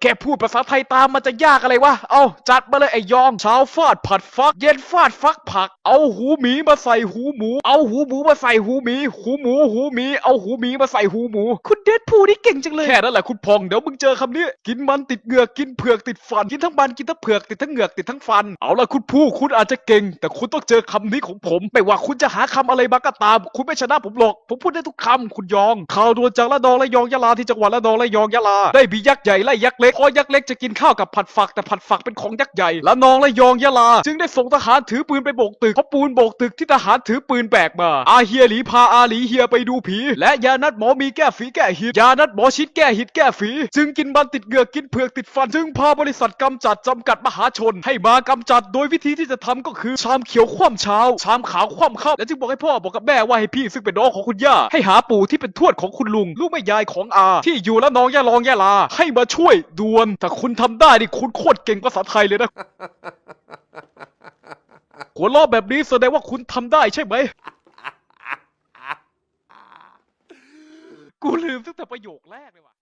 แค่พูดภาษาไทยตามมันจะยากอะไรวะ เอาจัดมาเลยไอ้ยองเช้าฟาดผัดฟัก เย็นฟาดฟักผัก เอาหูหมีมาใส่หูหมู เอาหูหมูมาใส่หูหมี หูหมู หูหมี เอาหูหมีมาใส่หูหมู คุณเดดพูนี่เก่งจังเลย แค่นั้นแหละคุณพองเดี๋ยวมึงเจอคำนี้ กินมันติดเหงือก กินเผือกติดฟัน กินทั้งมันกินทั้งเผือกติดทั้งเหงือกติดทั้งฟัน เอาละคุณผู้คุณอาจจะเก่ง แต่คุณต้องเจอคำนี้ของผม ไม่ว่าคุณจะหาคำอะไรมาก็ตาม คุณไม่ชนะผมหรอก ผมพูดได้ทุกคำคุณยอง ข่าวด่วนจากละนองและยองยะลาที่จังหวัดละนองและยองยะลา ได้มียักษ์ใหญ่ไล่ยักษ์เล็กพอยักษ์เล็กจะกินข้าวกับผัดฝักแต่ผัดฝักเป็นของยักษ์ใหญ่ละนองและยองยะลา จึงได้ส่งทหารถือปืนไปโบกตึกเพราะปูนโบกตึกที่ทหารถือปืนแบกมา อาเฮียหลีพาอาหลีเฮียไปดูผี และยานัดหมอมีแก้ฝีแก้หิดยานัดหมอชิดแก้หิดแก้ฝี จึงกินมันติดเหงือกกินเผือกติดฟันจึงพาบริษัทกำจัดจำกัดมหาชน ให้มากำจัดโดยวิธีที่จะทำก็คือชามเขียวคว่ำเช้า ชามขาวคว่ำค่ำและจึงบอกให้พ่อบอกกับแม่ว่าให้พี่ซึ่งเป็นน้องของคุณย่าให้หาปู่ที่เป็นทวดของคุณลุง ลูกแม่ยายของอา ที่อยู่แล้วน้องย่าลองย่าลาให้มาช่วยด่วน ถ้าคุณทำได้นี่คุณโคตรเก่งภาษาไทยเลยนะ หัวล้อแบบนี้แสดงว่าคุณทำได้ใช่ไหม กูลืมตั้งแต่ประโยคแรกเลยว่ะ